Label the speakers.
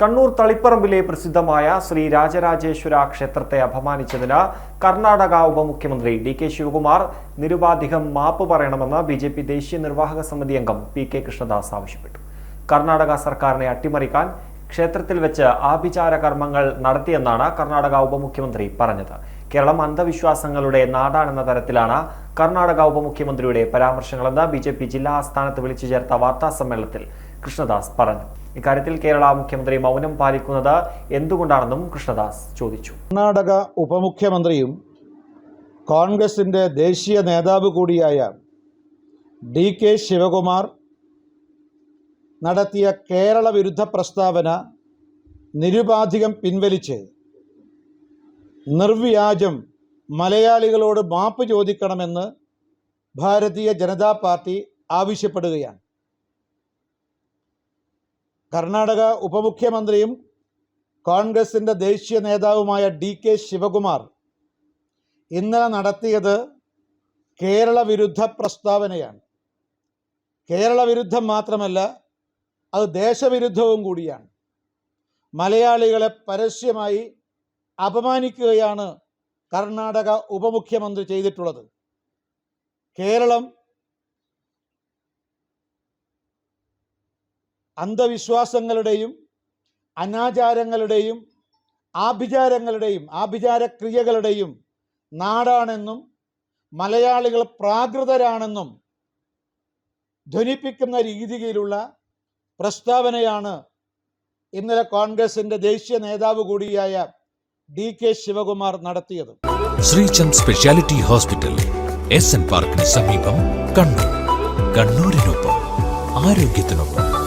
Speaker 1: കണ്ണൂർ തളിപ്പറമ്പിലെ പ്രസിദ്ധമായ ശ്രീ രാജരാജേശ്വര ക്ഷേത്രത്തെ അപമാനിച്ചതിന് കർണാടക ഉപമുഖ്യമന്ത്രി ഡി കെ ശിവകുമാർ നിരുപാധികം മാപ്പ് പറയണമെന്ന് ബി ജെ പി ദേശീയ നിർവാഹക സമിതി അംഗം പി കെ കൃഷ്ണദാസ് ആവശ്യപ്പെട്ടു. കർണാടക സർക്കാരിനെ അട്ടിമറിക്കാൻ ക്ഷേത്രത്തിൽ വെച്ച് ആഭിചാര കർമ്മങ്ങൾ നടത്തിയെന്നാണ് കർണാടക ഉപമുഖ്യമന്ത്രി പറഞ്ഞത്. കേരളം അന്ധവിശ്വാസങ്ങളുടെ നാടാണെന്ന തരത്തിലാണ് കർണാടക ഉപമുഖ്യമന്ത്രിയുടെ പരാമർശങ്ങളെന്ന് ബി ജെ പി ജില്ലാ ആസ്ഥാനത്ത് വിളിച്ചു ചേർത്ത വാർത്താ സമ്മേളനത്തിൽ കൃഷ്ണദാസ് പറഞ്ഞു. ഇക്കാര്യത്തിൽ കേരള മുഖ്യമന്ത്രി മൗനം പാലിക്കുന്നത് എന്തുകൊണ്ടാണെന്നും കൃഷ്ണദാസ് ചോദിച്ചു.
Speaker 2: കർണാടക ഉപമുഖ്യമന്ത്രിയും കോൺഗ്രസിന്റെ ദേശീയ നേതാവ് കൂടിയായ ഡി കെ ശിവകുമാർ നടത്തിയ കേരള വിരുദ്ധ പ്രസ്താവന നിരുപാധികം പിൻവലിച്ച് നിർവ്യാജം മലയാളികളോട് മാപ്പ് ചോദിക്കണമെന്ന് ഭാരതീയ ജനതാ പാർട്ടി ആവശ്യപ്പെടുകയാണ്. കർണാടക ഉപമുഖ്യമന്ത്രിയും കോൺഗ്രസിന്റെ ദേശീയ നേതാവുമായ ഡി കെ ശിവകുമാർ ഇന്നലെ നടത്തിയത് കേരള വിരുദ്ധ പ്രസ്താവനയാണ്. കേരള വിരുദ്ധം മാത്രമല്ല അത് ദേശവിരുദ്ധവും കൂടിയാണ്. മലയാളികളെ പരസ്യമായി അപമാനിക്കുകയാണ് കർണാടക ഉപമുഖ്യമന്ത്രി ചെയ്തിട്ടുള്ളത്. കേരളം അന്ധവിശ്വാസങ്ങളുടെയും അനാചാരങ്ങളുടെയും ആഭിചാരങ്ങളുടെയും ആഭിചാരക്രിയകളുടെയും നാടാണെന്നും മലയാളികൾ പ്രാകൃതരാണെന്നും ധ്വനിപ്പിക്കുന്ന രീതിയിലുള്ള പ്രസ്താവനയാണ് ഇന്നലെ കോൺഗ്രസിന്റെ ദേശീയ നേതാവ് കൂടിയായ ഡി കെ ശിവകുമാർ നടത്തിയത്.
Speaker 3: Sreechand speciality hospital S N പാർക്കിന് സമീപം കണ്ണൂർ. കണ്ണൂരിനൊപ്പം ആരോഗ്യത്തിനൊപ്പം.